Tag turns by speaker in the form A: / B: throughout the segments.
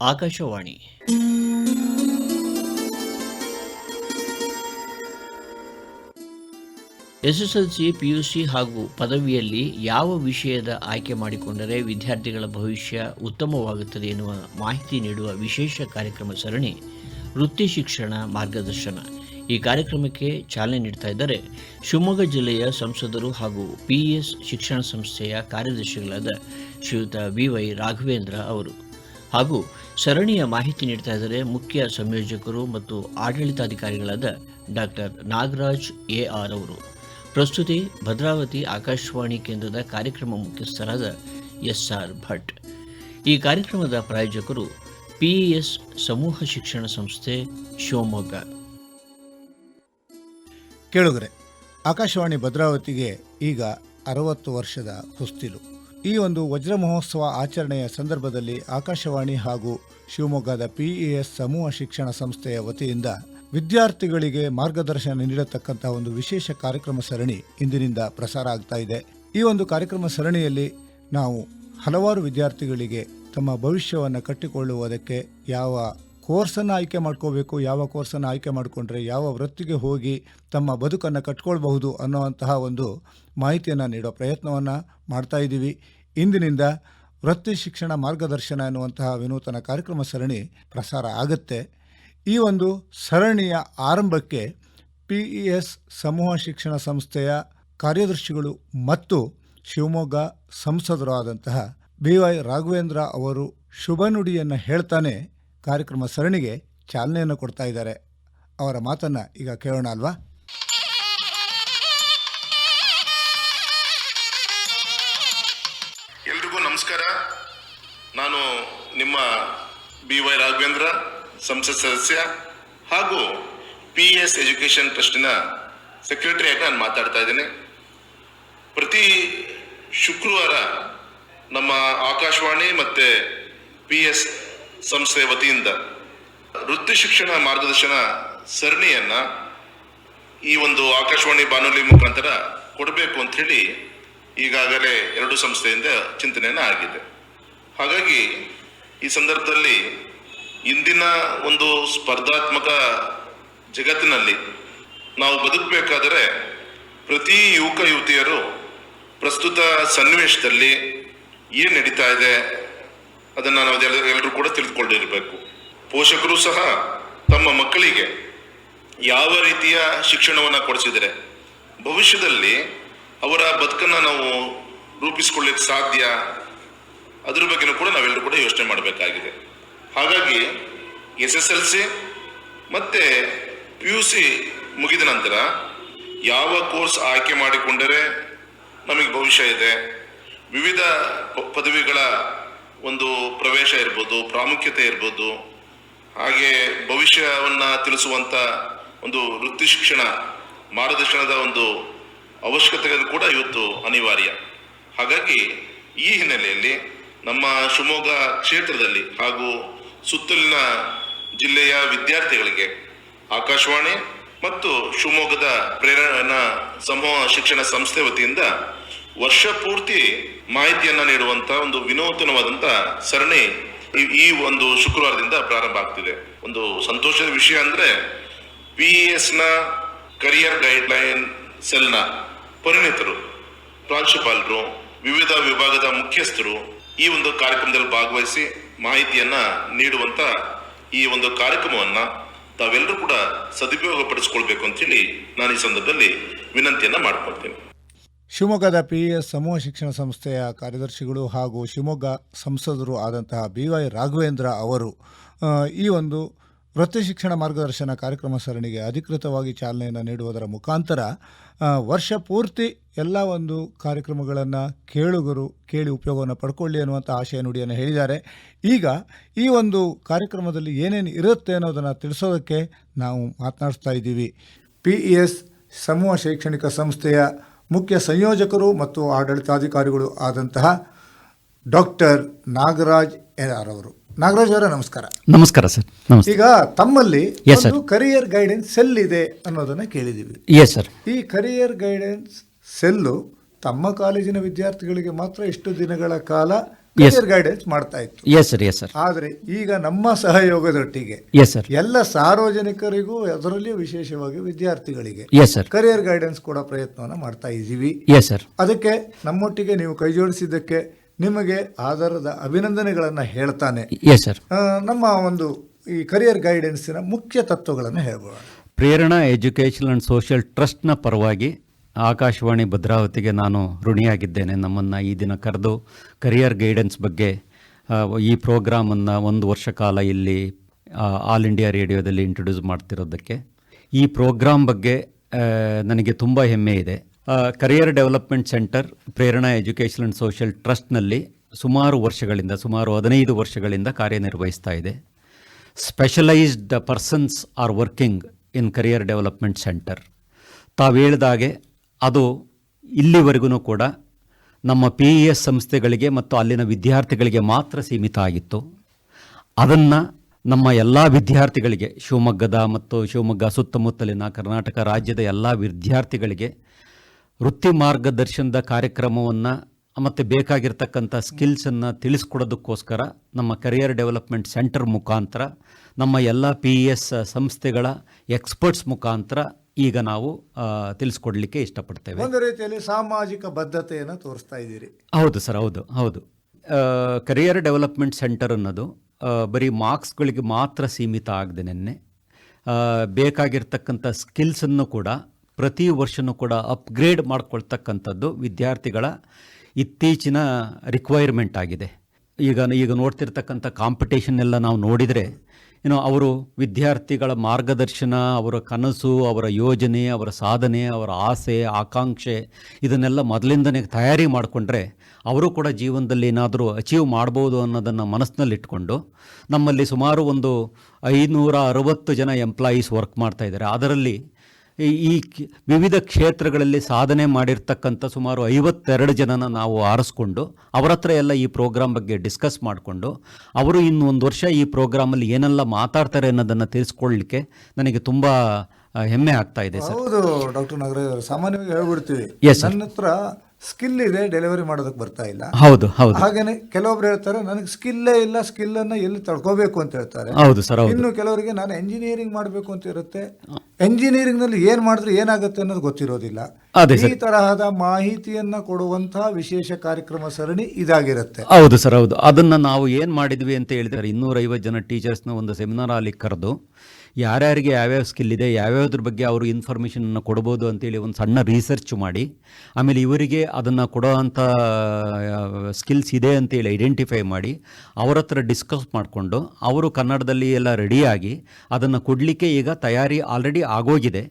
A: Akashvani. SSLC, PUC ಹಾಗೂ ಪದವಿಯಲ್ಲಿ ಯಾವ ವಿಷಯದ ಆಯ್ಕೆ ಮಾಡಿಕೊಂಡರೆ ವಿದ್ಯಾರ್ಥಿಗಳ ಭವಿಷ್ಯ ಉತ್ತಮವಾಗುತ್ತದೆ ಎನ್ನುವ ಮಾಹಿತಿ ನೀಡುವ ವಿಶೇಷ ಕಾರ್ಯಕ್ರಮ ಸರಣಿ, ವೃತ್ತಿ ಶಿಕ್ಷಣ ಮಾರ್ಗದರ್ಶನ. ಈ ಕಾರ್ಯಕ್ರಮಕ್ಕೆ ಚಾಲನೆ ನೀಡ್ತಾ ಇದ್ದಾರೆ ಶಿವಮೊಗ್ಗ ಜಿಲ್ಲೆಯ ಸಂಸದರು ಹಾಗೂ ಪಿಇಎಸ್ ಶಿಕ್ಷಣ ಸಂಸ್ಥೆಯ ಕಾರ್ಯದರ್ಶಿಗಳಾದ ಶ್ರೀಯುತ ವೈ ರಾಘವೇಂದ್ರ ಅವರು. ಹಾಗೂ ಸರಣಿಯ ಮಾಹಿತಿ ನೀಡ್ತಾ ಇದ್ದಾರೆ ಮುಖ್ಯ ಸಂಯೋಜಕರು ಮತ್ತು ಆಡಳಿತಾಧಿಕಾರಿಗಳಾದ ಡಾಕ್ಟರ್ ನಾಗರಾಜ್ ಎ ಆರ್ ಅವರು. ಪ್ರಸ್ತುತಿ ಭದ್ರಾವತಿ ಆಕಾಶವಾಣಿ ಕೇಂದ್ರದ ಕಾರ್ಯಕ್ರಮ ಮುಖ್ಯಸ್ಥರಾದ ಎಸ್ ಆರ್ ಭಟ್. ಈ ಕಾರ್ಯಕ್ರಮದ ಪ್ರಾಯೋಜಕರು ಪಿಇಎಸ್ ಸಮೂಹ ಶಿಕ್ಷಣ ಸಂಸ್ಥೆ ಶಿವಮೊಗ್ಗ.
B: ಕೇಳುಗರೆ, ಆಕಾಶವಾಣಿ ಭದ್ರಾವತಿಗೆ ಈಗ ಅರವತ್ತು ವರ್ಷದ ಹೊಸ್ತಿಲು ಈ ಒಂದು ವಜ್ರ ಮಹೋತ್ಸವ ಆಚರಣೆಯ ಸಂದರ್ಭದಲ್ಲಿ ಆಕಾಶವಾಣಿ ಹಾಗೂ ಶಿವಮೊಗ್ಗದ ಪಿಇಎಸ್ ಸಮೂಹ ಶಿಕ್ಷಣ ಸಂಸ್ಥೆಯ ವತಿಯಿಂದ ವಿದ್ಯಾರ್ಥಿಗಳಿಗೆ ಮಾರ್ಗದರ್ಶನ ನೀಡತಕ್ಕಂತಹ ಒಂದು ವಿಶೇಷ ಕಾರ್ಯಕ್ರಮ ಸರಣಿ ಇಂದಿನಿಂದ ಪ್ರಸಾರ ಆಗ್ತಾ ಇದೆ. ಈ ಒಂದು ಕಾರ್ಯಕ್ರಮ ಸರಣಿಯಲ್ಲಿ ನಾವು ಹಲವಾರು ವಿದ್ಯಾರ್ಥಿಗಳಿಗೆ ತಮ್ಮ ಭವಿಷ್ಯವನ್ನು ಕಟ್ಟಿಕೊಳ್ಳುವುದಕ್ಕೆ ಯಾವ ಕೋರ್ಸನ್ನು ಆಯ್ಕೆ ಮಾಡ್ಕೋಬೇಕು, ಯಾವ ಕೋರ್ಸನ್ನು ಆಯ್ಕೆ ಮಾಡಿಕೊಂಡ್ರೆ ಯಾವ ವೃತ್ತಿಗೆ ಹೋಗಿ ತಮ್ಮ ಬದುಕನ್ನು ಕಟ್ಕೊಳ್ಬಹುದು ಅನ್ನುವಂತಹ ಒಂದು ಮಾಹಿತಿಯನ್ನು ನೀಡೋ ಪ್ರಯತ್ನವನ್ನು ಮಾಡ್ತಾ ಇದ್ದೀವಿ. ಇಂದಿನಿಂದ ವೃತ್ತಿ ಶಿಕ್ಷಣ ಮಾರ್ಗದರ್ಶನ ಎನ್ನುವಂತಹ ವಿನೂತನ ಕಾರ್ಯಕ್ರಮ ಸರಣಿ ಪ್ರಸಾರ ಆಗುತ್ತೆ. ಈ ಒಂದು ಸರಣಿಯ ಆರಂಭಕ್ಕೆ ಪಿ ಇ ಎಸ್ ಸಮೂಹ ಶಿಕ್ಷಣ ಸಂಸ್ಥೆಯ ಕಾರ್ಯದರ್ಶಿಗಳು ಮತ್ತು ಶಿವಮೊಗ್ಗ ಸಂಸದರು ಆದಂತಹ ಬಿ ವೈ ರಾಘವೇಂದ್ರ ಅವರು ಶುಭ ನುಡಿಯನ್ನು ಹೇಳ್ತಾನೆ ಕಾರ್ಯಕ್ರಮ ಸರಣಿಗೆ ಚಾಲನೆಯನ್ನು ಕೊಡ್ತಾ ಇದ್ದಾರೆ. ಅವರ ಮಾತನ್ನು ಈಗ ಕೇಳೋಣ ಅಲ್ವಾ?
C: ಬಿ ವೈ ರಾಘವೇಂದ್ರ, ಸಂಸತ್ ಸದಸ್ಯ ಹಾಗೂ ಪಿ ಎಸ್ ಎಜುಕೇಷನ್ ಟ್ರಸ್ಟಿನ ಸೆಕ್ರೆಟರಿಯಾಗಿ ನಾನು ಮಾತಾಡ್ತಾ ಇದ್ದೇನೆ. ಪ್ರತಿ ಶುಕ್ರವಾರ ನಮ್ಮ ಆಕಾಶವಾಣಿ ಮತ್ತು ಪಿ ಎಸ್ ಸಂಸ್ಥೆ ವತಿಯಿಂದ ವೃತ್ತಿ ಶಿಕ್ಷಣ ಮಾರ್ಗದರ್ಶನ ಸರಣಿಯನ್ನ ಈ ಒಂದು ಆಕಾಶವಾಣಿ ಬಾನುಲಿ ಮುಖಾಂತರ ಕೊಡಬೇಕು ಅಂತ ಹೇಳಿ ಈಗಾಗಲೇ ಎರಡು ಸಂಸ್ಥೆಯಿಂದ ಚಿಂತನೆಯನ್ನು ಆಗಿದೆ. ಹಾಗಾಗಿ ಈ ಸಂದರ್ಭದಲ್ಲಿ ಇಂದಿನ ಒಂದು ಸ್ಪರ್ಧಾತ್ಮಕ ಜಗತ್ತಿನಲ್ಲಿ ನಾವು ಬದುಕಬೇಕಾದರೆ ಪ್ರತಿ ಯುವಕ ಯುವತಿಯರು ಪ್ರಸ್ತುತ ಸನ್ನಿವೇಶದಲ್ಲಿ ಏನು ನಡೀತಾ ಇದೆ ಅದನ್ನು ನಾವು ಎಲ್ಲರೂ ಕೂಡ ತಿಳಿದುಕೊಂಡಿರಬೇಕು. ಪೋಷಕರು ಸಹ ತಮ್ಮ ಮಕ್ಕಳಿಗೆ ಯಾವ ರೀತಿಯ ಶಿಕ್ಷಣವನ್ನು ಕೊಡಿಸಿದರೆ ಭವಿಷ್ಯದಲ್ಲಿ ಅವರ ಬದುಕನ್ನು ನಾವು ರೂಪಿಸ್ಕೊಳ್ಳಿಕ್ಕೆ ಸಾಧ್ಯ ಅದ್ರ ಬಗ್ಗೆನೂ ಕೂಡ ನಾವೆಲ್ಲರೂ ಕೂಡ ಯೋಚನೆ ಮಾಡಬೇಕಾಗಿದೆ. ಹಾಗಾಗಿ ಎಸ್ ಎಸ್ ಎಲ್ ಸಿ ಮತ್ತೆ ಪಿ ಯು ಸಿ ಮುಗಿದ ನಂತರ ಯಾವ ಕೋರ್ಸ್ ಆಯ್ಕೆ ಮಾಡಿಕೊಂಡರೆ ನಮಗೆ ಭವಿಷ್ಯ ಇದೆ? ವಿವಿಧ ಪದವಿಗಳ ಒಂದು ಪ್ರವೇಶ ಇರ್ಬೋದು, ಪ್ರಾಮುಖ್ಯತೆ ಇರ್ಬೋದು, ಹಾಗೆ ಭವಿಷ್ಯವನ್ನ ತಿಳಿಸುವಂತ ಒಂದು ವೃತ್ತಿ ಶಿಕ್ಷಣ ಮಾರ್ಗದರ್ಶನದ ಒಂದು ಅವಶ್ಯಕತೆಗಳು ಕೂಡ ಇವತ್ತು ಅನಿವಾರ್ಯ. ಹಾಗಾಗಿ ಈ ಹಿನ್ನೆಲೆಯಲ್ಲಿ ನಮ್ಮ ಶಿವಮೊಗ್ಗ ಕ್ಷೇತ್ರದಲ್ಲಿ ಹಾಗೂ ಸುತ್ತಲಿನ ಜಿಲ್ಲೆಯ ವಿದ್ಯಾರ್ಥಿಗಳಿಗೆ ಆಕಾಶವಾಣಿ ಮತ್ತು ಶಿವಮೊಗ್ಗದ ಪ್ರೇರಣಾ ಸಮೂಹ ಶಿಕ್ಷಣ ಸಂಸ್ಥೆ ವತಿಯಿಂದ ವರ್ಷ ಪೂರ್ತಿ ಮಾಹಿತಿಯನ್ನ ನೀಡುವಂತ ಒಂದು ವಿನೂತನವಾದಂತ ಸರಣಿ ಈ- ಒಂದು ಶುಕ್ರವಾರದಿಂದ ಪ್ರಾರಂಭ ಆಗ್ತಿದೆ. ಒಂದು ಸಂತೋಷದ ವಿಷಯ ಅಂದ್ರೆ ಪಿ ಎಸ್ನ ಕರಿಯರ್ ಗೈಡ್ಲೈನ್ ಸೆಲ್ನ ಪರಿಣಿತರು, ಪ್ರಾಂಶುಪಾಲರು, ವಿವಿಧ ವಿಭಾಗದ ಮುಖ್ಯಸ್ಥರು ಈ ಒಂದು ಕಾರ್ಯಕ್ರಮದಲ್ಲಿ ಭಾಗವಹಿಸಿ ಮಾಹಿತಿಯನ್ನ ನೀಡುವಂತ ಈ ಒಂದು ಕಾರ್ಯಕ್ರಮವನ್ನ ತಾವೆಲ್ಲರೂ ಕೂಡ ಸದುಪಯೋಗ ಪಡಿಸ್ಕೊಳ್ಬೇಕು ಅಂತ ಹೇಳಿ ನಾನು ಈ ಸಂದರ್ಭದಲ್ಲಿ ವಿನಂತಿಯನ್ನ ಮಾಡ್ಕೊಳ್ತೇನೆ.
B: ಶಿವಮೊಗ್ಗದ ಪಿ ಎಸ್ ಸಮೂಹ ಶಿಕ್ಷಣ ಸಂಸ್ಥೆಯ ಕಾರ್ಯದರ್ಶಿಗಳು ಹಾಗೂ ಶಿವಮೊಗ್ಗ ಸಂಸದರು ಆದಂತಹ ಬಿ ವೈ ರಾಘವೇಂದ್ರ ಅವರು ಈ ಒಂದು ವೃತ್ತಿ ಶಿಕ್ಷಣ ಮಾರ್ಗದರ್ಶನ ಕಾರ್ಯಕ್ರಮ ಸರಣಿಗೆ ಅಧಿಕೃತವಾಗಿ ಚಾಲನೆಯನ್ನು ನೀಡುವುದರ ಮುಖಾಂತರ ವರ್ಷ ಪೂರ್ತಿ ಎಲ್ಲ ಒಂದು ಕಾರ್ಯಕ್ರಮಗಳನ್ನು ಕೇಳುಗರು ಕೇಳಿ ಉಪಯೋಗವನ್ನು ಪಡ್ಕೊಳ್ಳಿ ಅನ್ನುವಂಥ ಆಶಯ ನುಡಿಯನ್ನು ಹೇಳಿದ್ದಾರೆ. ಈಗ ಈ ಒಂದು ಕಾರ್ಯಕ್ರಮದಲ್ಲಿ ಏನೇನು ಇರುತ್ತೆ ಅನ್ನೋದನ್ನು ತಿಳಿಸೋದಕ್ಕೆ ನಾವು ಮಾತನಾಡ್ತಾ ಇದ್ದೀವಿ. ಪಿ ಇ ಎಸ್ ಸಮೂಹ ಶೈಕ್ಷಣಿಕ ಸಂಸ್ಥೆಯ ಮುಖ್ಯ ಸಂಯೋಜಕರು ಮತ್ತು ಆಡಳಿತಾಧಿಕಾರಿಗಳು ಆದಂತಹ ಡಾಕ್ಟರ್ ನಾಗರಾಜ್ ಎನ್ ಆರ್ ಅವರು. ನಾಗರಾಜ್ ಅವರ ನಮಸ್ಕಾರ.
D: ನಮಸ್ಕಾರ ಸರ್ ನಮಸ್ತೆ.
B: ಈಗ ತಮ್ಮಲ್ಲಿ
D: Yes, sir.
B: ಒಂದು ಕರಿಯರ್ ಗೈಡೆನ್ಸ್ ಸೆಲ್ ಇದೆ ಅನ್ನೋದನ್ನ ಕೇಳಿದೀವಿ.
D: ಎಸ್ ಸರ್
B: ಈ ಕರಿಯರ್ ಗೈಡೆನ್ಸ್ ಸೆಲ್ಲು ತಮ್ಮ ಕಾಲೇಜಿನ ವಿದ್ಯಾರ್ಥಿಗಳಿಗೆ ಮಾತ್ರ ಇಷ್ಟು ದಿನಗಳ ಕಾಲ ಕರಿಯರ್ ಗೈಡೆನ್ಸ್ ಮಾಡ್ತಾ ಇತ್ತು.
D: ಎಸ್ ಸರ್ ಎಸ್ ಸರ್
B: ಆದರೆ ಈಗ ನಮ್ಮ ಸಹಯೋಗದೊಟ್ಟಿಗೆ
D: ಎಸ್ ಸರ್
B: ಎಲ್ಲ ಸಾರ್ವಜನಿಕರಿಗೂ ಅದರಲ್ಲಿ ವಿಶೇಷವಾಗಿ ವಿದ್ಯಾರ್ಥಿಗಳಿಗೆ
D: ಎಸ್ ಸರ್
B: ಕರಿಯರ್ ಗೈಡೆನ್ಸ್ ಕೂಡ ಪ್ರಯತ್ನವನ್ನ ಮಾಡ್ತಾ ಇದ್ದೀವಿ
D: ಎಸ್ ಸರ್
B: ಅದಕ್ಕೆ ನಮ್ಮೊಟ್ಟಿಗೆ ನೀವು ಕೈ ಜೋಡಿಸಿದ್ದಕ್ಕೆ ನಿಮಗೆ ಆಧಾರದ ಅಭಿನಂದನೆಗಳನ್ನು ಹೇಳ್ತಾನೆ.
D: ಎಸ್ ಸರ್
B: ನಮ್ಮ ಒಂದು ಈ ಕರಿಯರ್ ಗೈಡೆನ್ಸಿನ ಮುಖ್ಯ ತತ್ವಗಳನ್ನು ಹೇಳ್ಬೋದು
D: ಪ್ರೇರಣಾ ಎಜುಕೇಷನ್ ಆ್ಯಂಡ್ ಸೋಷಿಯಲ್ ಟ್ರಸ್ಟ್ನ ಪರವಾಗಿ ಆಕಾಶವಾಣಿ ಭದ್ರಾವತಿಗೆ ನಾನು ಋಣಿಯಾಗಿದ್ದೇನೆ. ನಮ್ಮನ್ನು ಈ ದಿನ ಕರೆದು ಕರಿಯರ್ ಗೈಡೆನ್ಸ್ ಬಗ್ಗೆ ಈ ಪ್ರೋಗ್ರಾಮನ್ನು ಒಂದು ವರ್ಷ ಕಾಲ ಇಲ್ಲಿ ಆಲ್ ಇಂಡಿಯಾ ರೇಡಿಯೋದಲ್ಲಿ ಇಂಟ್ರೊಡ್ಯೂಸ್ ಮಾಡ್ತಿರೋದಕ್ಕೆ. ಈ ಪ್ರೋಗ್ರಾಮ್ ಬಗ್ಗೆ ನನಗೆ ತುಂಬ ಹೆಮ್ಮೆ ಇದೆ. Career development centre Prerana education and social ಟ್ರಸ್ಟ್ನಲ್ಲಿ ಸುಮಾರು ವರ್ಷಗಳಿಂದ, ಸುಮಾರು ಹದಿನೈದು ವರ್ಷಗಳಿಂದ ಕಾರ್ಯನಿರ್ವಹಿಸ್ತಾ ಇದೆ. Specialised persons are working in career development centre ತಾವು ಹೇಳಿದಾಗೆ ಅದು ಇಲ್ಲಿವರೆಗೂ ಕೂಡ ನಮ್ಮ ಪಿ ಇ ಎಸ್ ಸಂಸ್ಥೆಗಳಿಗೆ ಮತ್ತು ಅಲ್ಲಿನ ವಿದ್ಯಾರ್ಥಿಗಳಿಗೆ ಮಾತ್ರ ಸೀಮಿತ ಆಗಿತ್ತು. ಅದನ್ನು ನಮ್ಮ ಎಲ್ಲ ವಿದ್ಯಾರ್ಥಿಗಳಿಗೆ, ಶಿವಮೊಗ್ಗದ ಮತ್ತು ಶಿವಮೊಗ್ಗ ಸುತ್ತಮುತ್ತಲಿನ ಕರ್ನಾಟಕ ರಾಜ್ಯದ ಎಲ್ಲ ವಿದ್ಯಾರ್ಥಿಗಳಿಗೆ ವೃತ್ತಿ ಮಾರ್ಗದರ್ಶನದ ಕಾರ್ಯಕ್ರಮವನ್ನು ಮತ್ತು ಬೇಕಾಗಿರ್ತಕ್ಕಂಥ ಸ್ಕಿಲ್ಸನ್ನು ತಿಳಿಸ್ಕೊಡೋದಕ್ಕೋಸ್ಕರ ನಮ್ಮ ಕರಿಯರ್ ಡೆವಲಪ್ಮೆಂಟ್ ಸೆಂಟರ್ ಮುಖಾಂತರ ನಮ್ಮ ಎಲ್ಲ ಪಿ ಇ ಎಸ್ ಸಂಸ್ಥೆಗಳ ಎಕ್ಸ್ಪರ್ಟ್ಸ್ ಮುಖಾಂತರ ಈಗ ನಾವು ತಿಳಿಸ್ಕೊಡ್ಲಿಕ್ಕೆ ಇಷ್ಟಪಡ್ತೇವೆ.
B: ಒಂದು ರೀತಿಯಲ್ಲಿ ಸಾಮಾಜಿಕ ಬದ್ಧತೆಯನ್ನು ತೋರಿಸ್ತಾ ಇದ್ದೀರಿ.
D: ಹೌದು ಸರ್ ಹೌದು ಹೌದು. ಕರಿಯರ್ ಡೆವಲಪ್ಮೆಂಟ್ ಸೆಂಟರ್ ಅನ್ನೋದು ಬರೀ ಮಾರ್ಕ್ಸ್ಗಳಿಗೆ ಮಾತ್ರ ಸೀಮಿತ ಆಗದೆ ನೆನ್ನೆ. ಬೇಕಾಗಿರ್ತಕ್ಕಂಥ ಸ್ಕಿಲ್ಸನ್ನು ಕೂಡ ಪ್ರತಿ ವರ್ಷನೂ ಕೂಡ ಅಪ್ಗ್ರೇಡ್ ಮಾಡ್ಕೊಳ್ತಕ್ಕಂಥದ್ದು ವಿದ್ಯಾರ್ಥಿಗಳ ಇತ್ತೀಚಿನ ರಿಕ್ವೈರ್ಮೆಂಟ್ ಆಗಿದೆ. ಈಗ ಈಗ ನೋಡ್ತಿರ್ತಕ್ಕಂಥ ಕಾಂಪಿಟೇಷನ್ ಎಲ್ಲ ನಾವು ನೋಡಿದರೆ ಏನೋ ಅವರು ವಿದ್ಯಾರ್ಥಿಗಳ ಮಾರ್ಗದರ್ಶನ, ಅವರ ಕನಸು, ಅವರ ಯೋಜನೆ, ಅವರ ಸಾಧನೆ, ಅವರ ಆಸೆ, ಆಕಾಂಕ್ಷೆ ಇದನ್ನೆಲ್ಲ ಮೊದಲಿಂದನೇ ತಯಾರಿ ಮಾಡಿಕೊಂಡ್ರೆ ಅವರು ಕೂಡ ಜೀವನದಲ್ಲಿ ಏನಾದರೂ ಅಚೀವ್ ಮಾಡ್ಬೋದು ಅನ್ನೋದನ್ನು ಮನಸ್ಸಿನಲ್ಲಿಟ್ಕೊಂಡು ನಮ್ಮಲ್ಲಿ ಸುಮಾರು ಒಂದು ಐನೂರ ಅರವತ್ತು ಜನ ಎಂಪ್ಲಾಯೀಸ್ ವರ್ಕ್ ಮಾಡ್ತಾ ಇದ್ದಾರೆ. ಅದರಲ್ಲಿ ಈ ವಿವಿಧ ಕ್ಷೇತ್ರಗಳಲ್ಲಿ ಸಾಧನೆ ಮಾಡಿರ್ತಕ್ಕಂಥ ಸುಮಾರು ಐವತ್ತೆರಡು ಜನನ ನಾವು ಆರಿಸ್ಕೊಂಡು ಅವರ ಹತ್ರ ಎಲ್ಲ ಈ ಪ್ರೋಗ್ರಾಮ್ ಬಗ್ಗೆ ಡಿಸ್ಕಸ್ ಮಾಡಿಕೊಂಡು ಅವರು ಇನ್ನು ಒಂದು ವರ್ಷ ಈ ಪ್ರೋಗ್ರಾಮಲ್ಲಿ ಏನೆಲ್ಲ ಮಾತಾಡ್ತಾರೆ ಅನ್ನೋದನ್ನು ತಿಳಿಸ್ಕೊಳ್ಳಿಕ್ಕೆ ನನಗೆ ತುಂಬ ಹೆಮ್ಮೆ ಆಗ್ತಾ ಇದೆ ಸರ್
B: ಹೌದು ಡಾಕ್ಟರ್ ನಾಗರಾಜ್ ಸಾಮಾನ್ಯವಾಗಿ ಹೇಳ್ಬಿಡ್ತೀವಿ. ನನ್ನ ಹತ್ರ ಸ್ಕಿಲ್ ಇದೆ ಡೆಲಿವರಿ ಮಾಡೋದಕ್ಕೆ ಬರ್ತಾ ಇಲ್ಲ.
D: ಹೌದು ಹೌದು.
B: ಹಾಗೇನೆ ಕೆಲವೊಬ್ರು ಹೇಳ್ತಾರೆ ನನಗೆ ಸ್ಕಿಲ್ಲೇ ಇಲ್ಲ ಸ್ಕಿಲ್ ಅನ್ನ ಎಲ್ಲಿ ತಳ್ಕೋಬೇಕು ಅಂತ ಹೇಳ್ತಾರೆ.
D: ಹೌದು ಸರ್ ಹೌದು.
B: ಇನ್ನು ಕೆಲವರಿಗೆ ನಾನು ಎಂಜಿನಿಯರಿಂಗ್ ಮಾಡಬೇಕು ಅಂತ ಇರುತ್ತೆ. ಎಂಜಿನಿಯರಿಂಗ್ನಲ್ಲಿ ಏನ್ ಮಾಡಿದ್ರೆ ಏನಾಗುತ್ತೆ ಅನ್ನೋದು ಗೊತ್ತಿರೋದಿಲ್ಲ. ಈ ತರಹದ ಮಾಹಿತಿಯನ್ನ ಕೊಡುವಂತಹ ವಿಶೇಷ ಕಾರ್ಯಕ್ರಮ ಸರಣಿ ಇದಾಗಿರುತ್ತೆ.
D: ಹೌದು ಸರ್ ಹೌದು. ಅದನ್ನ ನಾವು ಏನ್ ಮಾಡಿದ್ವಿ ಅಂತ ಹೇಳಿದ್ರೆ ಇನ್ನೂರೈವತ್ತು ಜನ ಟೀಚರ್ಸ್ನ ಒಂದು ಸೆಮಿನಾರ್ ಅಲ್ಲಿ ಕರೆದು ಯಾರ್ಯಾರಿಗೆ ಯಾವ್ಯಾವ ಸ್ಕಿಲ್ ಇದೆ, ಯಾವ್ಯಾವ್ದ್ರ ಬಗ್ಗೆ ಅವರು ಇನ್ಫಾರ್ಮೇಷನನ್ನು ಕೊಡ್ಬೋದು ಅಂತೇಳಿ ಒಂದು ಸಣ್ಣ ರಿಸರ್ಚ್ ಮಾಡಿ, ಆಮೇಲೆ ಇವರಿಗೆ ಅದನ್ನು ಕೊಡೋ ಅಂಥ ಸ್ಕಿಲ್ಸ್ ಇದೆ ಅಂತೇಳಿ ಐಡೆಂಟಿಫೈ ಮಾಡಿ, ಅವರ ಹತ್ರ ಡಿಸ್ಕಸ್ ಮಾಡಿಕೊಂಡು, ಅವರು ಕನ್ನಡದಲ್ಲಿ ಎಲ್ಲ ರೆಡಿಯಾಗಿ ಅದನ್ನು ಕೊಡಲಿಕ್ಕೆ ಈಗ ತಯಾರಿ ಆಲ್ರೆಡಿ ಆಗೋಗಿದೆ.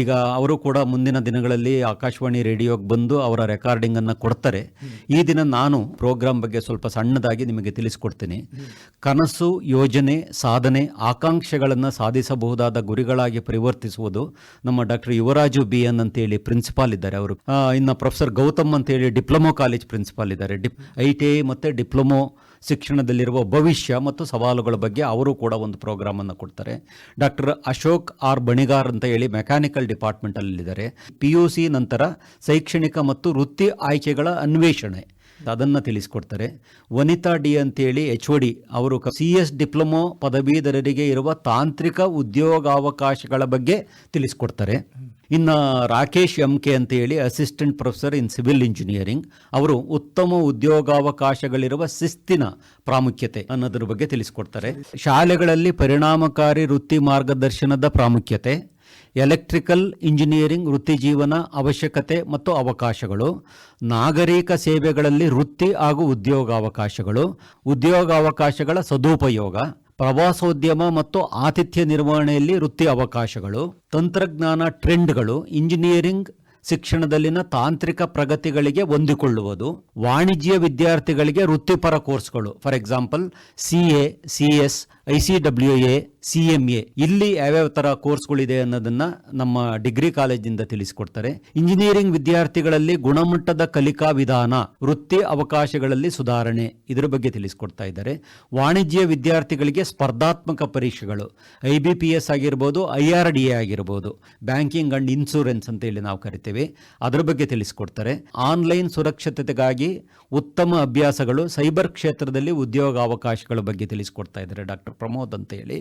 D: ಈಗ ಅವರು ಕೂಡ ಮುಂದಿನ ದಿನಗಳಲ್ಲಿ ಆಕಾಶವಾಣಿ ರೇಡಿಯೋಗೆ ಬಂದು ಅವರ ರೆಕಾರ್ಡಿಂಗನ್ನು ಕೊಡ್ತಾರೆ. ಈ ದಿನ ನಾನು ಪ್ರೋಗ್ರಾಮ್ ಬಗ್ಗೆ ಸ್ವಲ್ಪ ಸಣ್ಣದಾಗಿ ನಿಮಗೆ ತಿಳಿಸ್ಕೊಡ್ತೀನಿ. ಕನಸು ಯೋಜನೆ, ಸಾಧನೆ, ಆಕಾಂಕ್ಷೆಗಳನ್ನು ಸಾಧಿಸಬಹುದಾದ ಗುರಿಗಳಾಗಿ ಪರಿವರ್ತಿಸುವುದು ನಮ್ಮ ಡಾಕ್ಟರ್ ಯುವರಾಜು ಬಿ ಎನ್ ಅಂತೇಳಿ ಪ್ರಿನ್ಸಿಪಾಲ್ ಇದ್ದಾರೆ ಅವರು. ಇನ್ನು ಪ್ರೊಫೆಸರ್ ಗೌತಮ್ ಅಂತೇಳಿ ಡಿಪ್ಲೊಮೊ ಕಾಲೇಜ್ ಪ್ರಿನ್ಸಿಪಾಲ್ ಇದ್ದಾರೆ. ಡಿಪ್ ಐ ಟಿ ಐ ಮತ್ತು ಡಿಪ್ಲೊಮೊ ಶಿಕ್ಷಣದಲ್ಲಿರುವ ಭವಿಷ್ಯ ಮತ್ತು ಸವಾಲುಗಳ ಬಗ್ಗೆ ಅವರು ಕೂಡ ಒಂದು ಪ್ರೋಗ್ರಾಮನ್ನು ಕೊಡ್ತಾರೆ. ಡಾಕ್ಟರ್ ಅಶೋಕ್ ಆರ್ ಬಣಿಗಾರ್ ಅಂತ ಹೇಳಿ ಮೆಕ್ಯಾನಿಕಲ್ ಡಿಪಾರ್ಟ್ಮೆಂಟಲ್ಲಿದ್ದಾರೆ. ಪಿ ಯು ಸಿ ನಂತರ ಶೈಕ್ಷಣಿಕ ಮತ್ತು ವೃತ್ತಿ ಆಯ್ಕೆಗಳ ಅನ್ವೇಷಣೆ. ಅದನ್ನು ತಿಳಿಸ್ಕೊಡ್ತಾರೆ. ವನಿತಾ ಡಿ ಅಂತೇಳಿ ಎಚ್ ಒ ಡಿ ಅವರು ಸಿ ಎಸ್ ಡಿಪ್ಲೊಮೊ ಪದವೀಧರರಿಗೆ ಇರುವ ತಾಂತ್ರಿಕ ಉದ್ಯೋಗಾವಕಾಶಗಳ ಬಗ್ಗೆ ತಿಳಿಸ್ಕೊಡ್ತಾರೆ. ಇನ್ನು ರಾಕೇಶ್ ಎಂ ಕೆ ಅಂತ ಹೇಳಿ assistant professor in civil engineering ಅವರು ಉತ್ತಮ ಉದ್ಯೋಗಾವಕಾಶಗಳಿರುವ ಶಿಸ್ತಿನ ಪ್ರಾಮುಖ್ಯತೆ ಅನ್ನೋದ್ರ ಬಗ್ಗೆ ತಿಳಿಸ್ಕೊಡ್ತಾರೆ. ಶಾಲೆಗಳಲ್ಲಿ ಪರಿಣಾಮಕಾರಿ ವೃತ್ತಿ ಮಾರ್ಗದರ್ಶನದ ಪ್ರಾಮುಖ್ಯತೆ. ಎಲೆಕ್ಟ್ರಿಕಲ್ ಇಂಜಿನಿಯರಿಂಗ್, ವೃತ್ತಿ ಜೀವನ, ಅವಶ್ಯಕತೆ ಮತ್ತು ಅವಕಾಶಗಳು, ನಾಗರಿಕ ಸೇವೆಗಳಲ್ಲಿ ವೃತ್ತಿ ಹಾಗೂ ಉದ್ಯೋಗಾವಕಾಶಗಳು, ಉದ್ಯೋಗಾವಕಾಶಗಳ ಸದುಪಯೋಗ, ಪ್ರವಾಸೋದ್ಯಮ ಮತ್ತು ಆತಿಥ್ಯ ನಿರ್ವಹಣೆಯಲ್ಲಿ ವೃತ್ತಿ ಅವಕಾಶಗಳು, ತಂತ್ರಜ್ಞಾನ ಟ್ರೆಂಡ್ಗಳು, ಇಂಜಿನಿಯರಿಂಗ್ ಶಿಕ್ಷಣದಲ್ಲಿನ ತಾಂತ್ರಿಕ ಪ್ರಗತಿಗಳಿಗೆ ಹೊಂದಿಕೊಳ್ಳುವುದು, ವಾಣಿಜ್ಯ ವಿದ್ಯಾರ್ಥಿಗಳಿಗೆ ವೃತ್ತಿಪರ ಕೋರ್ಸ್ಗಳು, for example, C A, C S, I C W A, C M A, ಇಲ್ಲಿ ಯಾವ್ಯಾವ ಥರ ಕೋರ್ಸ್ಗಳಿದೆ ಅನ್ನೋದನ್ನು ನಮ್ಮ ಡಿಗ್ರಿ ಕಾಲೇಜಿಂದ ತಿಳಿಸಿಕೊಡ್ತಾರೆ. ಇಂಜಿನಿಯರಿಂಗ್ ವಿದ್ಯಾರ್ಥಿಗಳಲ್ಲಿ ಗುಣಮಟ್ಟದ ಕಲಿಕಾ ವಿಧಾನ, ವೃತ್ತಿ ಅವಕಾಶಗಳಲ್ಲಿ ಸುಧಾರಣೆ ಇದರ ಬಗ್ಗೆ ತಿಳಿಸಿಕೊಡ್ತಾ ಇದ್ದಾರೆ. ವಾಣಿಜ್ಯ ವಿದ್ಯಾರ್ಥಿಗಳಿಗೆ ಸ್ಪರ್ಧಾತ್ಮಕ ಪರೀಕ್ಷೆಗಳು, ಐ ಬಿ ಪಿ ಎಸ್ ಆಗಿರ್ಬೋದು, ಐ ಆರ್ ಡಿ ಎ ಆಗಿರ್ಬೋದು, ಬ್ಯಾಂಕಿಂಗ್ ಅಂಡ್ ಇನ್ಸೂರೆನ್ಸ್ ಅಂತ ಇಲ್ಲಿ ನಾವು ಕರಿತೇವೆ. ಇದ್ದೀವಿ ಅದರ ಬಗ್ಗೆ ತಿಳಿಸಿಕೊಡ್ತಾರೆ. ಆನ್ಲೈನ್ ಸುರಕ್ಷತೆಗಾಗಿ ಉತ್ತಮ ಅಭ್ಯಾಸಗಳು ಸೈಬರ್ ಕ್ಷೇತ್ರದಲ್ಲಿ ಉದ್ಯೋಗ ಅವಕಾಶಗಳ ಬಗ್ಗೆ ತಿಳಿಸಿಕೊಡ್ತಾ ಇದ್ದಾರೆ ಡಾಕ್ಟರ್ ಪ್ರಮೋದ್ ಅಂತ ಹೇಳಿ.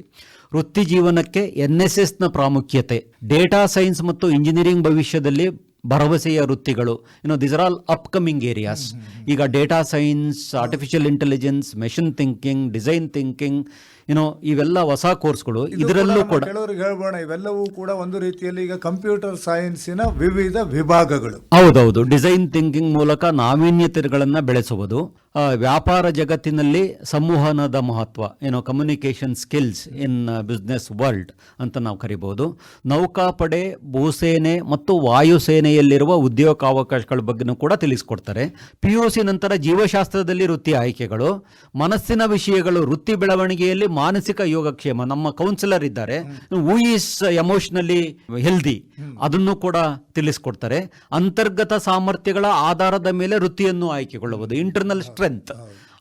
D: ವೃತ್ತಿ ಜೀವನಕ್ಕೆ ಎನ್ ಎಸ್ ಎಸ್ನ ಪ್ರಾಮುಖ್ಯತೆ ಡೇಟಾ ಸೈನ್ಸ್ ಮತ್ತು ಇಂಜಿನಿಯರಿಂಗ್ ಭವಿಷ್ಯದಲ್ಲಿ ಭರವಸೆಯ ವೃತ್ತಿಗಳು. ಏನೋ this are all upcoming areas ಈಗ data science artificial intelligence machine thinking design thinking ಏನೋ ಇವೆಲ್ಲ ಹೊಸ ಕೋರ್ಸ್ಗಳು. ಇದರಲ್ಲೂ ಕೂಡ
B: ಕೆಲವರಿಗೆ ಹೇಳ್ಬೋಣ ಇವೆಲ್ಲವೂ ಕೂಡ ಒಂದು ರೀತಿಯಲ್ಲಿ ಈಗ ಕಂಪ್ಯೂಟರ್ ಸೈನ್ಸಿನ ವಿವಿಧ ವಿಭಾಗಗಳು.
D: ಹೌದೌದು. ಡಿಸೈನ್ ಥಿಂಕಿಂಗ್ ಮೂಲಕ ನಾವೀನ್ಯತೆಗಳನ್ನು ಬೆಳೆಸುವುದು. ವ್ಯಾಪಾರ ಜಗತ್ತಿನಲ್ಲಿ ಸಂವಹನದ ಮಹತ್ವ ಏನೋ communication skills in business world ಅಂತ ನಾವು ಕರಿಬೋದು. ನೌಕಾಪಡೆ ಭೂಸೇನೆ ಮತ್ತು ವಾಯುಸೇನೆಯಲ್ಲಿರುವ ಉದ್ಯೋಗಾವಕಾಶಗಳ ಬಗ್ಗೆನೂ ಕೂಡ ತಿಳಿಸ್ಕೊಡ್ತಾರೆ. ಪಿ ಯು ಸಿ ನಂತರ ಜೀವಶಾಸ್ತ್ರದಲ್ಲಿ ವೃತ್ತಿ ಆಯ್ಕೆಗಳು. ಮನಸ್ಸಿನ ವಿಷಯಗಳು ವೃತ್ತಿ ಬೆಳವಣಿಗೆಯಲ್ಲಿ ಮಾನಸಿಕ ಯೋಗಕ್ಷೇಮ ನಮ್ಮ ಕೌನ್ಸಿಲರ್ ಇದ್ದಾರೆ. ಹೂ ಈಸ್ ಎಮೋಷನಲಿ ಹೆಲ್ದಿ ಅದನ್ನು ಕೂಡ ತಿಳಿಸ್ಕೊಡ್ತಾರೆ. ಅಂತರ್ಗತ ಸಾಮರ್ಥ್ಯಗಳ ಆಧಾರದ ಮೇಲೆ ವೃತ್ತಿಯನ್ನು ಆಯ್ಕೆಗೊಳ್ಳಬಹುದು ಇಂಟರ್ನಲ್ ಸ್ಟ್ರೆಂತ್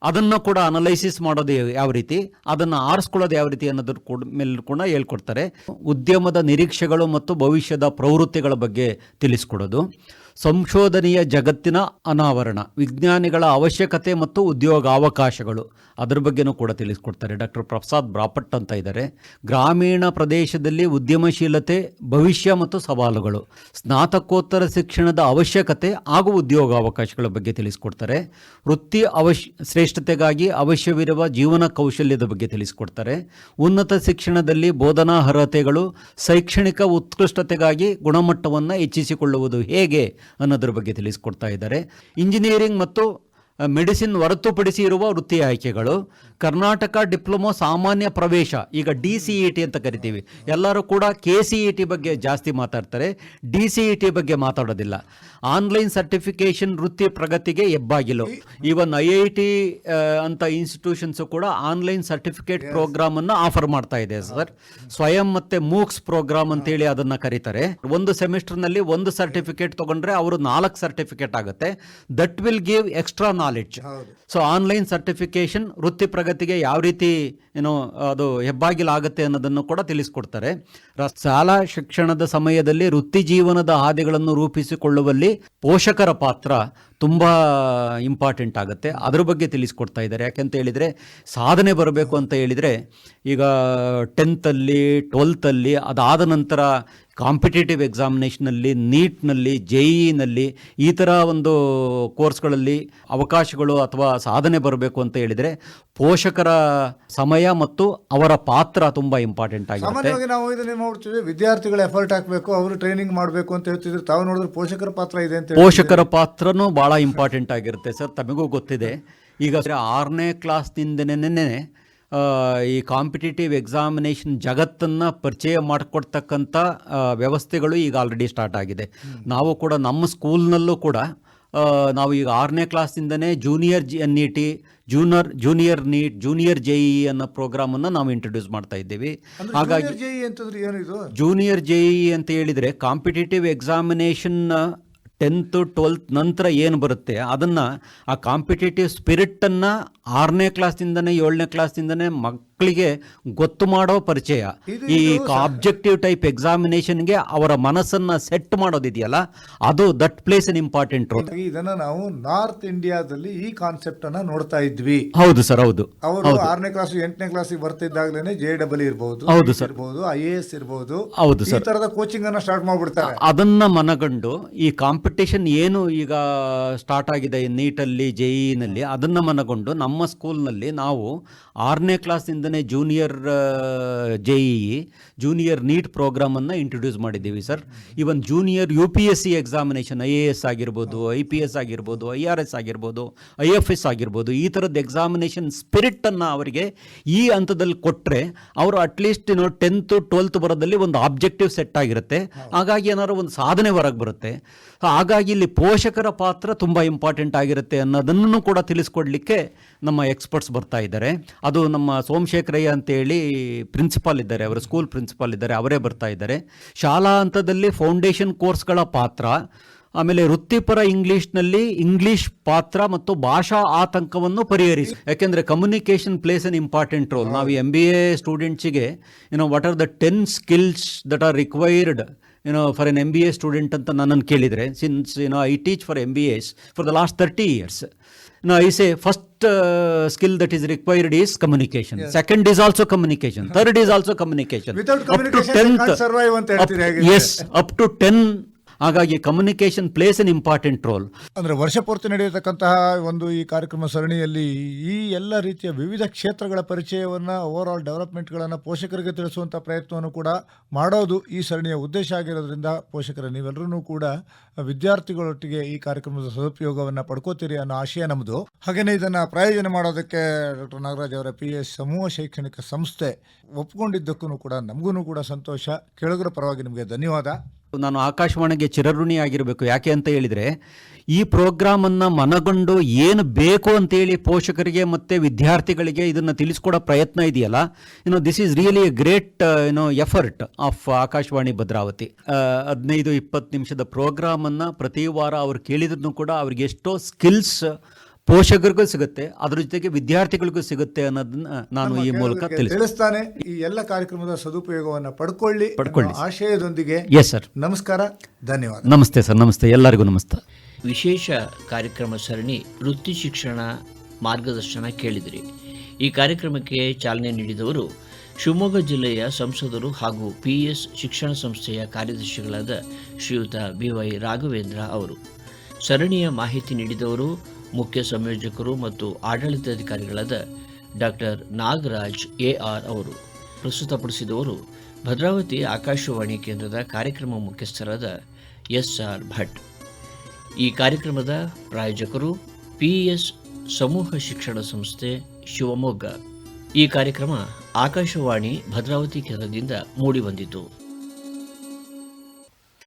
D: ಅದನ್ನು ಕೂಡ ಅನಲೈಸಿಸ್ ಮಾಡೋದು ಯಾವ ರೀತಿ? ಅದನ್ನು ಆರಿಸ್ಕೊಳ್ಳೋದು ಯಾವ ರೀತಿ ಅನ್ನೋದ್ರ ಕೂಡ ಮೇಲೆ ಕೂಡ ಹೇಳ್ಕೊಡ್ತಾರೆ. ಉದ್ಯಮದ ನಿರೀಕ್ಷೆಗಳು ಮತ್ತು ಭವಿಷ್ಯದ ಪ್ರವೃತ್ತಿಗಳ ಬಗ್ಗೆ ತಿಳಿಸ್ಕೊಡೋದು. ಸಂಶೋಧನೆಯ ಜಗತ್ತಿನ ಅನಾವರಣ, ವಿಜ್ಞಾನಿಗಳ ಅವಶ್ಯಕತೆ ಮತ್ತು ಉದ್ಯೋಗ ಅವಕಾಶಗಳು ಅದ್ರ ಬಗ್ಗೆನೂ ಕೂಡ ತಿಳಿಸ್ಕೊಡ್ತಾರೆ. ಡಾಕ್ಟರ್ ಪ್ರಸಾದ್ ಬ್ರಾಪಟ್ ಅಂತ ಇದ್ದಾರೆ. ಗ್ರಾಮೀಣ ಪ್ರದೇಶದಲ್ಲಿ ಉದ್ಯಮಶೀಲತೆ, ಭವಿಷ್ಯ ಮತ್ತು ಸವಾಲುಗಳು, ಸ್ನಾತಕೋತ್ತರ ಶಿಕ್ಷಣದ ಅವಶ್ಯಕತೆ ಹಾಗೂ ಉದ್ಯೋಗ ಅವಕಾಶಗಳ ಬಗ್ಗೆ ತಿಳಿಸ್ಕೊಡ್ತಾರೆ. ವೃತ್ತಿ ಅವಶ್ಯ ಶ್ರೇಷ್ಠತೆಗಾಗಿ ಅವಶ್ಯವಿರುವ ಜೀವನ ಕೌಶಲ್ಯದ ಬಗ್ಗೆ ತಿಳಿಸ್ಕೊಡ್ತಾರೆ. ಉನ್ನತ ಶಿಕ್ಷಣದಲ್ಲಿ ಬೋಧನಾ ಅರ್ಹತೆಗಳು ಶೈಕ್ಷಣಿಕ ಉತ್ಕೃಷ್ಟತೆಗಾಗಿ ಗುಣಮಟ್ಟವನ್ನು ಹೆಚ್ಚಿಸಿಕೊಳ್ಳುವುದು ಹೇಗೆ ಅನ್ನೋದ್ರ ಬಗ್ಗೆ ತಿಳಿಸ್ಕೊಡ್ತಾ ಇದ್ದಾರೆ. ಇಂಜಿನಿಯರಿಂಗ್ ಮತ್ತು ಮೆಡಿಸಿನ್ ಹೊರತುಪಡಿಸಿ ಇರುವ ವೃತ್ತಿ ಆಯ್ಕೆಗಳು, ಕರ್ನಾಟಕ ಡಿಪ್ಲೊಮೊ ಸಾಮಾನ್ಯ ಪ್ರವೇಶ, ಈಗ ಡಿ ಸಿ ಇ ಟಿ ಅಂತ ಕರಿತೀವಿ. ಎಲ್ಲರೂ ಕೂಡ ಕೆ ಸಿ ಇ ಟಿ ಬಗ್ಗೆ ಜಾಸ್ತಿ ಮಾತಾಡ್ತಾರೆ, ಡಿ ಸಿ ಇ ಟಿ ಬಗ್ಗೆ ಮಾತಾಡೋದಿಲ್ಲ. ಆನ್ಲೈನ್ ಸರ್ಟಿಫಿಕೇಶನ್ ವೃತ್ತಿ ಪ್ರಗತಿಗೆ ಹೆಬ್ಬಾಗಿಲು. ಈವನ್ ಐ ಐ ಟಿ ಅಂತ ಇನ್ಸ್ಟಿಟ್ಯೂಷನ್ಸ್ ಕೂಡ ಆನ್ಲೈನ್ ಸರ್ಟಿಫಿಕೇಟ್ ಪ್ರೋಗ್ರಾಮ್ ಅನ್ನು ಆಫರ್ ಮಾಡ್ತಾ ಇದೆ ಸರ್. ಸ್ವಯಂ ಮತ್ತೆ ಮೂಕ್ಸ್ ಪ್ರೋಗ್ರಾಮ್ ಅಂತೇಳಿ ಅದನ್ನು ಕರೀತಾರೆ. ಒಂದು ಸೆಮಿಸ್ಟರ್ನಲ್ಲಿ ಒಂದು ಸರ್ಟಿಫಿಕೇಟ್ ತಗೊಂಡ್ರೆ ಅವರು ನಾಲ್ಕು ಸರ್ಟಿಫಿಕೇಟ್ ಆಗುತ್ತೆ. That will give extra knowledge so online certification ವೃತ್ತಿ ಪ್ರಗತಿಗೆ ಯಾವ ರೀತಿ ಏನು ಅದು ಹೆಬ್ಬಾಗಿಲಾಗುತ್ತೆ ಅನ್ನೋದನ್ನು ಕೂಡ ತಿಳಿಸ್ಕೊಡ್ತಾರೆ. ಶಾಲಾ ಶಿಕ್ಷಣದ ಸಮಯದಲ್ಲಿ ವೃತ್ತಿ ಜೀವನದ ಹಾದಿಗಳನ್ನು ರೂಪಿಸಿಕೊಳ್ಳುವಲ್ಲಿ ಪೋಷಕರ ಪಾತ್ರ ತುಂಬ ಇಂಪಾರ್ಟೆಂಟ್ ಆಗುತ್ತೆ. ಅದ್ರ ಬಗ್ಗೆ ತಿಳಿಸ್ಕೊಡ್ತಾ ಇದ್ದಾರೆ. ಯಾಕೆಂತ ಹೇಳಿದರೆ ಸಾಧನೆ ಬರಬೇಕು ಅಂತ ಹೇಳಿದರೆ ಈಗ ಟೆಂತಲ್ಲಿ ಟ್ವೆಲ್ತಲ್ಲಿ ಅದಾದ ನಂತರ ಕಾಂಪಿಟೇಟಿವ್ ಎಕ್ಸಾಮಿನೇಷನಲ್ಲಿ ನೀಟ್ನಲ್ಲಿ ಜೆ ಇನಲ್ಲಿ ಈ ಥರ ಒಂದು ಕೋರ್ಸ್ಗಳಲ್ಲಿ ಅವಕಾಶಗಳು ಅಥವಾ ಸಾಧನೆ ಬರಬೇಕು ಅಂತ ಹೇಳಿದರೆ ಪೋಷಕರ ಸಮಯ ಮತ್ತು ಅವರ ಪಾತ್ರ ತುಂಬ ಇಂಪಾರ್ಟೆಂಟ್ ಆಗಿರುತ್ತೆ
B: ಸಾಮಾನ್ಯವಾಗಿ ನಾವು ಇದನ್ನು ನೋಡ್ತೀವಿ ವಿದ್ಯಾರ್ಥಿಗಳು ಎಫರ್ಟ್ ಹಾಕಬೇಕು ಅವರು ಟ್ರೈನಿಂಗ್ ಮಾಡಬೇಕು ಅಂತ ಹೇಳ್ತಿದ್ರು ತಾವು ನೋಡಿದ್ರೆ ಪೋಷಕರ ಪಾತ್ರ ಇದೆ ಅಂತ.
D: ಪೋಷಕರ ಪಾತ್ರನೂ ಭಾಳ ಇಂಪಾರ್ಟೆಂಟ್ ಆಗಿರುತ್ತೆ ಸರ್ ತಮಗೂ ಗೊತ್ತಿದೆ ಈಗ ಆರನೇ ಕ್ಲಾಸ್ನಿಂದನೇ ಈ ಕಾಂಪಿಟೇಟಿವ್ ಎಕ್ಸಾಮಿನೇಷನ್ ಜಗತ್ತನ್ನು ಪರಿಚಯ ಮಾಡಿಕೊಡ್ತಕ್ಕಂಥ ವ್ಯವಸ್ಥೆಗಳು ಈಗ ಆಲ್ರೆಡಿ ಸ್ಟಾರ್ಟ್ ಆಗಿದೆ. ನಾವು ಕೂಡ ನಮ್ಮ ಸ್ಕೂಲ್ನಲ್ಲೂ ಕೂಡ ನಾವು ಈಗ ಆರನೇ ಕ್ಲಾಸ್ನಿಂದನೇ junior G N E T junior junior NEET junior J E ಅನ್ನೋ ಪ್ರೋಗ್ರಾಮನ್ನು ನಾವು ಇಂಟ್ರೊಡ್ಯೂಸ್ ಮಾಡ್ತಾ ಇದ್ದೀವಿ. ಹಾಗಾಗಿ ಜೂನಿಯರ್ ಜೆ ಇ ಅಂತ ಹೇಳಿದರೆ ಕಾಂಪಿಟೇಟಿವ್ ಎಕ್ಸಾಮಿನೇಷನ್ ಟೆಂತ್ ಟ್ವೆಲ್ತ್ ನಂತರ ಏನು ಬರುತ್ತೆ ಅದನ್ನು ಆ ಕಾಂಪಿಟೇಟಿವ್ ಸ್ಪಿರಿಟನ್ನು ಆರನೇ ಕ್ಲಾಸ್ನಿಂದನೇ ಏಳನೇ ಕ್ಲಾಸ್ನಿಂದನೇ ಮಕ್ಕಳಿಗೆ ಗೊತ್ತು ಮಾಡೋ ಪರಿಚಯ. ಈ ಆಬ್ಜೆಕ್ಟಿವ್ ಟೈಪ್ ಎಕ್ಸಾಮಿನೇಷನ್ಗೆ ಅವರ ಮನಸ್ಸನ್ನು ಸೆಟ್ ಮಾಡೋದಿದೆಯಲ್ಲ ಅದು that plays an important role
B: ಇದನ್ನ ನಾವು ನಾರ್ತ್ ಇಂಡಿಯಾದಲ್ಲಿ ಈ ಕಾನ್ಸೆಪ್ಟ್ ಅನ್ನ ನೋಡ್ತಾ ಇದ್ವಿ.
D: ಹೌದು ಸರ್ ಹೌದು.
B: ಅವರು ಆರನೇ ಕ್ಲಾಸ್ ಎಂಟನೇ ಕ್ಲಾಸಿಗೆ ಬರ್ತಿದ್ದಾಗಲೇ ಜೆ ಡಬಲ್ ಇರಬಹುದು
D: ಹೌದು ಸರ್.
B: ಇರಬಹುದು ಐ ಎ ಎಸ್ ಇರಬಹುದು
D: ಹೌದು
B: ಸರ್. ತರದ ಕೋಚಿಂಗ್ ಅನ್ನ ಸ್ಟಾರ್ಟ್ ಮಾಡ್ಬಿಡ್ತಾರೆ.
D: ಅದನ್ನ ಮನಗಂಡು ಈ ಕಾಂಪಿಟೇಷನ್ ಏನು ಈಗ ಸ್ಟಾರ್ಟ್ ಆಗಿದೆ ನೀಟಲ್ಲಿ ಜೆಇನಲ್ಲಿ ಅದನ್ನ ಮನಗೊಂಡು ನಮ್ಮ ಸ್ಕೂಲ್ನಲ್ಲಿ ನಾವು ಆರನೇ ಕ್ಲಾಸ್ನಿಂದನೇ junior J E junior NEET ಪ್ರೋಗ್ರಾಮನ್ನು introduce ಮಾಡಿದ್ದೀವಿ sir. Even junior U P S C examination I A S ಆಗಿರ್ಬೋದು ಐ ಪಿ ಎಸ್ ಆಗಿರ್ಬೋದು ಐ ಆರ್ ಎಸ್ ಆಗಿರ್ಬೋದು ಐ ಎಫ್ ಎಸ್ ಆಗಿರ್ಬೋದು, ಈ ಥರದ ಎಕ್ಸಾಮಿನೇಷನ್ ಸ್ಪಿರಿಟನ್ನು ಅವರಿಗೆ ಈ ಹಂತದಲ್ಲಿ ಕೊಟ್ಟರೆ ಅವರು ಅಟ್ಲೀಸ್ಟ್ ಇನ್ನು ಟೆಂತು ಟ್ವೆಲ್ತ್ ಬರೋದಲ್ಲಿ ಒಂದು ಆಬ್ಜೆಕ್ಟಿವ್ ಸೆಟ್ ಆಗಿರುತ್ತೆ. ಹಾಗಾಗಿ ಏನಾದ್ರು ಒಂದು ಸಾಧನೆ ಹೊರಗೆ ಬರುತ್ತೆ. ಹಾಗಾಗಿ ಇಲ್ಲಿ ಪೋಷಕರ ಪಾತ್ರ ತುಂಬ ಇಂಪಾರ್ಟೆಂಟ್ ಆಗಿರುತ್ತೆ ಅನ್ನೋದನ್ನು ಕೂಡ ತಿಳಿಸ್ಕೊಡ್ಲಿಕ್ಕೆ ನಮ್ಮ ಎಕ್ಸ್ಪರ್ಟ್ಸ್ ಬರ್ತಾ ಇದ್ದಾರೆ. ಅದು ನಮ್ಮ ಸೋಮಶೇಖರಯ್ಯ ಅಂತೇಳಿ ಪ್ರಿನ್ಸಿಪಾಲ್ ಇದ್ದಾರೆ, ಅವರ ಸ್ಕೂಲ್ ಪ್ರಿನ್ಸಿಪಾಲ್ ಇದ್ದಾರೆ, ಅವರೇ ಬರ್ತಾ ಇದ್ದಾರೆ. ಶಾಲಾ ಹಂತದಲ್ಲಿ ಫೌಂಡೇಶನ್ ಕೋರ್ಸ್ಗಳ ಪಾತ್ರ, ಆಮೇಲೆ ವೃತ್ತಿಪರ ಇಂಗ್ಲೀಷ್ನಲ್ಲಿ ಇಂಗ್ಲಿಷ್ ಪಾತ್ರ ಮತ್ತು ಭಾಷಾ ಆತಂಕವನ್ನು ಪರಿಹರಿಸಿ. ಯಾಕೆಂದರೆ communication plays an important role ನಾವು ಎಂ ಬಿ ಎ ಸ್ಟೂಡೆಂಟ್ಸಿಗೆ ಏನೋ what are the ten skills that are required you know for an M B A student ಅಂತ ನನ್ನನ್ನು ಕೇಳಿದರೆ since you know I teach for M B S for the last thirty years no I say first skill that is required is communication second is also communication third is also communication
B: Without communication, they survive ಅಂತ ಹೇಳ್ತೀರಿ ಹಾಗಿದ್ರೆ.
D: As up to ten ಹಾಗಾಗಿ communication plays an important role
B: ಅಂದ್ರೆ ವರ್ಷ ಪೂರ್ತಿ ನಡೆಯತಕ್ಕಂತಹ ಒಂದು ಈ ಕಾರ್ಯಕ್ರಮ ಸರಣಿಯಲ್ಲಿ ಈ ಎಲ್ಲ ರೀತಿಯ ವಿವಿಧ ಕ್ಷೇತ್ರಗಳ ಪರಿಚಯವನ್ನು ಓವರ್ ಆಲ್ ಡೆವಲಪ್ಮೆಂಟ್ಗಳನ್ನು ಪೋಷಕರಿಗೆ ತಿಳಿಸುವಂಥ ಪ್ರಯತ್ನವನ್ನು ಕೂಡ ಮಾಡೋದು ಈ ಸರಣಿಯ ಉದ್ದೇಶ ಆಗಿರೋದ್ರಿಂದ ಪೋಷಕರ ನೀವೆಲ್ಲರೂ ಕೂಡ ವಿದ್ಯಾರ್ಥಿಗಳೊಟ್ಟಿಗೆ ಈ ಕಾರ್ಯಕ್ರಮದ ಸದುಪಯೋಗವನ್ನು ಪಡ್ಕೋತೀರಿ ಅನ್ನೋ ಆಶಯ ನಮ್ಮದು ಹಾಗೆಯೇ ಇದನ್ನು ಪ್ರಾಯೋಜನೆ ಮಾಡೋದಕ್ಕೆ ಡಾಕ್ಟರ್ ನಾಗರಾಜ್ ಅವರ ಪಿ ಎಸ್ ಸಮೂಹ ಶೈಕ್ಷಣಿಕ ಸಂಸ್ಥೆ ಒಪ್ಕೊಂಡಿದ್ದಕ್ಕೂ ಕೂಡ ನಮಗೂ ಕೂಡ ಸಂತೋಷ. ಕೆಳಗರ ಪರವಾಗಿ ನಿಮಗೆ ಧನ್ಯವಾದ.
D: ನಾನು ಆಕಾಶವಾಣಿಗೆ ಚಿರಋಣಿ ಆಗಿರಬೇಕು. ಯಾಕೆ ಅಂತ ಹೇಳಿದರೆ, ಈ ಪ್ರೋಗ್ರಾಮನ್ನು ಮನಗೊಂಡು ಏನು ಬೇಕು ಅಂತೇಳಿ ಪೋಷಕರಿಗೆ ಮತ್ತು ವಿದ್ಯಾರ್ಥಿಗಳಿಗೆ ಇದನ್ನು ತಿಳಿಸ್ಕೊಡೋ ಪ್ರಯತ್ನ ಇದೆಯಲ್ಲ? You know this is really a great you know effort of Akashvani Bhadravati. ಹದಿನೈದು ಇಪ್ಪತ್ತು ನಿಮಿಷದ ಪ್ರೋಗ್ರಾಮನ್ನು ಪ್ರತಿ ವಾರ ಅವ್ರು ಕೇಳಿದ್ರು ಕೂಡ ಅವ್ರಿಗೆ ಎಷ್ಟೋ ಸ್ಕಿಲ್ಸ್ ಪೋಷಕರಿಗೂ ಸಿಗುತ್ತೆ ಅದರ ಜೊತೆಗೆ ವಿದ್ಯಾರ್ಥಿಗಳಿಗೂ ಸಿಗುತ್ತೆ ಅನ್ನೋದನ್ನ ನಾನು ಈ ಮೂಲಕ ತಿಳಿಸ್ತಾನೆ.
B: ಈ ಎಲ್ಲ ಕಾರ್ಯಕ್ರಮದ ಸದುಪಯೋಗವನ್ನು ಪಡ್ಕೊಳ್ಳಿ
D: ಪಡ್ಕೊಳ್ಳಿ.
B: ಆಶಯದೊಂದಿಗೆ
D: ಎಸ್ ಸರ್
B: ನಮಸ್ಕಾರ ಧನ್ಯವಾದ.
D: ನಮಸ್ತೆ ಸರ್ ನಮಸ್ತೆ ಎಲ್ಲರಿಗೂ ನಮಸ್ತೆ.
A: ವಿಶೇಷ ಕಾರ್ಯಕ್ರಮ ಸರಣಿ ವೃತ್ತಿ ಶಿಕ್ಷಣ ಮಾರ್ಗದರ್ಶನ ಕೇಳಿದ್ರಿ. ಈ ಕಾರ್ಯಕ್ರಮಕ್ಕೆ ಚಾಲನೆ ನೀಡಿದವರು ಶಿವಮೊಗ್ಗ ಜಿಲ್ಲೆಯ ಸಂಸದರು ಹಾಗೂ ಪಿ ಎಸ್ ಶಿಕ್ಷಣ ಸಂಸ್ಥೆಯ ಕಾರ್ಯದರ್ಶಿಗಳಾದ ಶ್ರೀಯುತ ಬಿ ವೈ ರಾಘವೇಂದ್ರ ಅವರು. ಸರಣಿಯ ಮಾಹಿತಿ ನೀಡಿದವರು ಮುಖ್ಯ ಸಂಯೋಜಕರು ಮತ್ತು ಆಡಳಿತಾಧಿಕಾರಿಗಳಾದ ಡಾಕ್ಟರ್ ನಾಗರಾಜ್ ಎ ಆರ್ ಅವರು ಪ್ರಸ್ತುತಪಡಿಸಿದವರು ಭದ್ರಾವತಿ ಆಕಾಶವಾಣಿ ಕೇಂದ್ರದ ಕಾರ್ಯಕ್ರಮ ಮುಖ್ಯಸ್ಥರಾದ ಎಸ್ ಆರ್ ಭಟ್. ಈ ಕಾರ್ಯಕ್ರಮದ ಪ್ರಾಯೋಜಕರು ಪಿಇಎಸ್ ಸಮೂಹ ಶಿಕ್ಷಣ ಸಂಸ್ಥೆ ಶಿವಮೊಗ್ಗ. ಈ ಕಾರ್ಯಕ್ರಮ ಆಕಾಶವಾಣಿ ಭದ್ರಾವತಿ ಕೇಂದ್ರದಿಂದ ಮೂಡಿಬಂದಿತು.